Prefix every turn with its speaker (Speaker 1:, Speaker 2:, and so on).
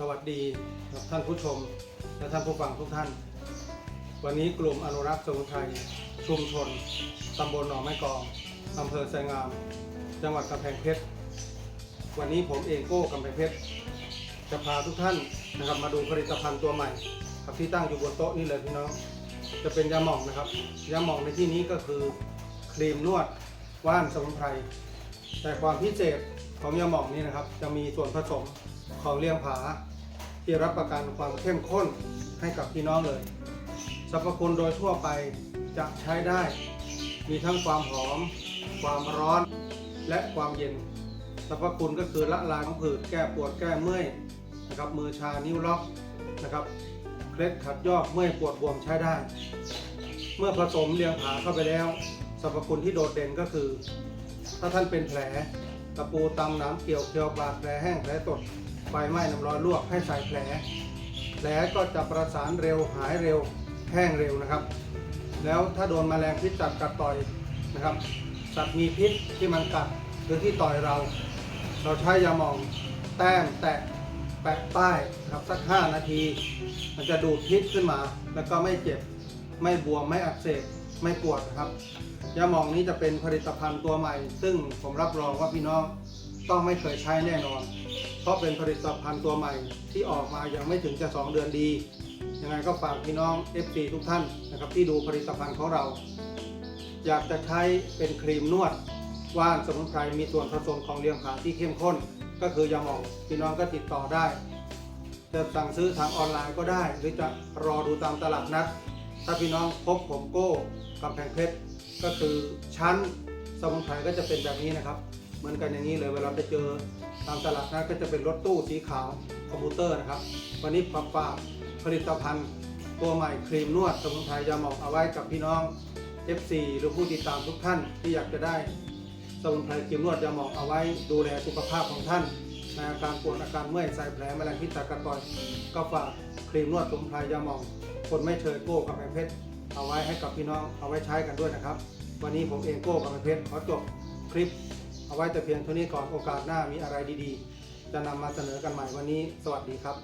Speaker 1: สวัสดีท่านผู้ชม และท่านผู้ฟังทุกท่าน วันนี้กลุ่มอนุรักษ์สมุนไพรชุมชนตำบลหนองไม้กองอำเภอไซงาม จังหวัดกำแพงเพชร วันนี้ผมเองโก้กำแพงเพชร จะพาทุกท่านนะครับมาดูผลิตภัณฑ์ตัวใหม่ครับที่ตั้งอยู่บนโต๊ะนี่เลยพี่น้อง จะเป็นยาหม่องนะครับ ยาหม่องในที่นี้ก็คือครีมนวดว่านสมุนไพร แต่ความพิเศษ ของยาหม่องนี้นะครับ จะมีส่วนผสมของเลี้ยงผา ที่รับประกันความเข้มข้นให้กับพี่น้องเลยสรรพคุณโดยทั่วไปจะใช้ได้ มีทั้งความหอม ความร้อน และความเย็นสรรพคุณก็คือละลายของผืดแก้ปวดแก้เมื่อยนะครับมือชานิ้วล็อกนะครับเคล็ดขัดยอกเมื่อยปวดบวมใช้ได้ เมื่อผสมเลียงผาเข้าไปแล้วสรรพคุณที่โดดเด่นก็คือ ถ้าท่านเป็นแผล ตะปูตำน้ำเกี่ยวเคียวบาดแผลแห้งแผลสดไฟไหม้น้ำร้อนลวกให้ใส่แผลแผลก็จะประสานเร็วหายเร็วแห้งเร็วนะครับ แล้วถ้าโดนแมลงพิษจัดกัดต่อยนะครับสัตว์มีพิษที่มันกัดหรือที่ต่อยเรา เราใช้ยาหมองแต้มแตะแปะป้ายครับสัก 5 นาที มันจะดูดพิษขึ้นมา แล้วก็ไม่เจ็บ ไม่บวม ไม่อักเสบ ไม่ปวดนะครับ ยาหมองนี้จะเป็นผลิตภัณฑ์ตัวใหม่ ซึ่งผมรับรองว่าพี่น้องต้องไม่เคยใช้แน่นอน เพราะเป็นผลิตภัณฑ์ตัวใหม่ที่ออกมายังไม่ถึงจะ 2 เดือนดี ยังไงก็ฝากพี่น้อง FC ทุกท่านนะครับที่ดูผลิตภัณฑ์ของเรา อยากจะใช้เป็นครีมนวด ว่านสมุนไพรมีส่วนผสมของเลียงผาที่เข้มข้น ก็คือยาหมองพี่น้องก็ติดต่อได้ จะสั่งซื้อทางออนไลน์ก็ได้ หรือจะรอดูตามตลาดนัด ถ้าพี่น้องพบผมโก้กำแพงเพชรก็คือชั้นสมุนไพรก็จะเป็นแบบนี้นะครับ เหมือนกันอย่างนี้เลยเวลาไปเจอตามตลาดนัดก็จะเป็นรถตู้สีขาวคอมพิวเตอร์นะครับ วันนี้ปรับฝากผลิตภัณฑ์ตัวใหม่ครีมนวดสมุนไพรยาหมองเอาไว้กับพี่น้อง FC หรือผู้ติดตามทุกท่านที่อยากจะได้สมุนไพรครีมนวดยาหมองเอาไว้ดูแลสุขภาพของท่าน ในอาการปวดอาการเมื่อยใส่แผลแมลงพิษตากระตอยก็ฝากครีมนวดสมุนไพรยาหมอง คนไม่เชยโก้กับแมงเพชรเอาไว้ให้กับพี่น้องเอาไว้ใช้กันด้วยนะครับ วันนี้ผมเองโก้กับแมงเพชรขอจบคลิป เอาไว้แต่เพียงเท่านี้ก่อนโอกาสหน้ามีอะไรดีๆ จะนำมาเสนอกันใหม่วันนี้ สวัสดีครับ